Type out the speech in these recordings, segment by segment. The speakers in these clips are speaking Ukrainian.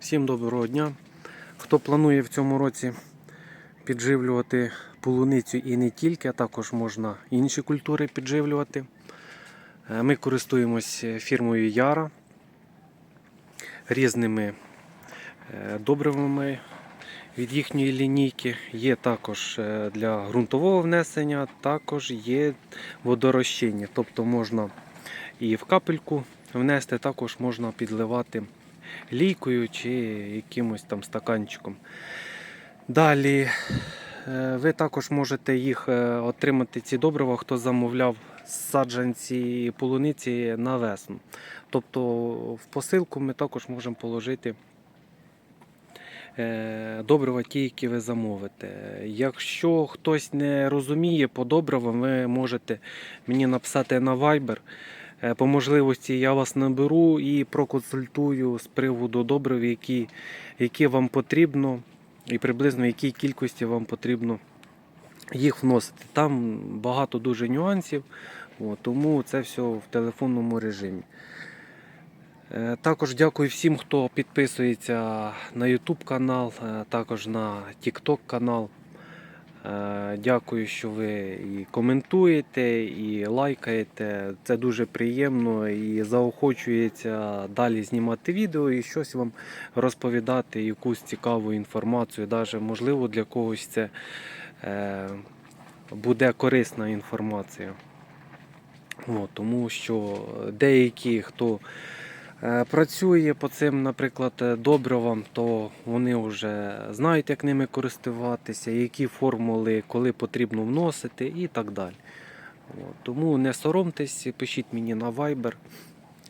Всім доброго дня. Хто планує в цьому році підживлювати полуницю і не тільки, а також можна інші культури підживлювати. Е, Ми користуємось фірмою Яра різними е, добривами від їхньої лінійки. Є також е, для ґрунтового внесення, також є водорозчинні. Тобто можна і в капельку внести, також можна підливати лійкою чи якимось там стаканчиком. Далі е, ви також можете їх е, отримати, ці добрива, хто замовляв саджанці полуниці на весну. Тобто в посилку ми також можемо положити е, добрива ті, які ви замовите. Якщо хтось не розуміє по добривам, ви можете мені написати на Viber. Е, По можливості я вас наберу і проконсультую з приводу добрив, які, які вам потрібно, і приблизно якій кількості вам потрібно їх вносити. Там багато дуже нюансів, тому це все в телефонному режимі. Е, Також дякую всім, хто підписується на YouTube канал, е, також на TikTok канал. Е, Дякую, що ви і коментуєте, і лайкаєте. Це дуже приємно і заохочується далі знімати відео і щось вам розповідати, якусь цікаву інформацію. Даже, можливо, для когось це е, буде корисна інформація. От, тому що деякі, хто працює по цим, наприклад, е, добривам, то вони вже знають, як ними користуватися, які формули, коли потрібно вносити і так далі. Тому не соромтесь, пишіть мені на Viber.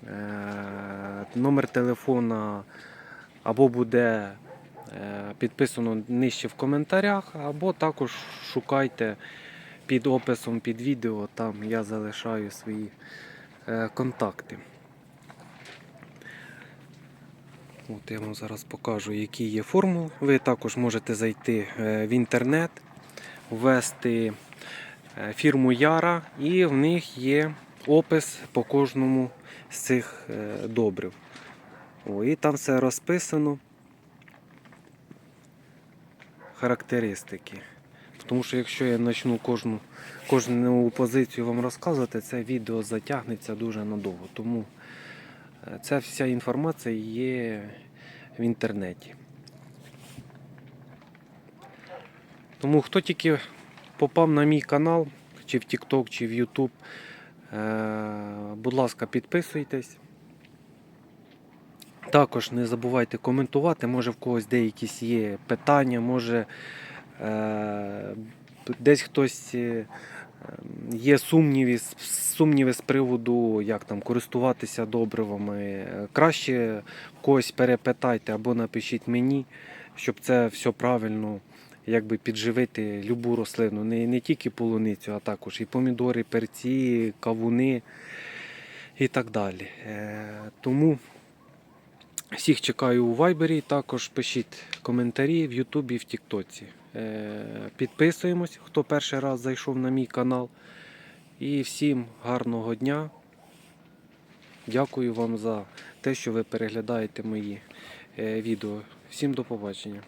Е, Номер телефона або буде е, підписано нижче в коментарях, або також шукайте під описом під відео, там я залишаю свої е, контакти. От я вам зараз покажу, які є формули. Ви також можете зайти е, в інтернет, ввести е, фірму Яра, і в них є опис по кожному з цих е, добрив. О, і там все розписано. Характеристики. Тому що якщо я почну кожну, кожну позицію вам розказувати, це відео затягнеться дуже надовго. Тому ця вся інформація є в інтернеті. Тому хто тільки попав на мій канал, чи в TikTok, чи в YouTube, е, будь ласка, підписуйтесь. Також не забувайте коментувати, може в когось деякісь є питання, може е, десь хтось е, є сумніви, сумніви з приводу, як там користуватися добривами. Краще когось перепитайте або напишіть мені, щоб це все правильно якби підживити любу рослину. Не, не тільки полуницю, а також і помідори, перці, кавуни і так далі. Е, тому всіх чекаю у Вайбері, також пишіть коментарі в Ютубі в Тіктоці. Е, Підписуємось, хто перший раз зайшов на мій канал. І всім гарного дня. Дякую вам за те, що ви переглядаєте мої е, відео. Всім до побачення.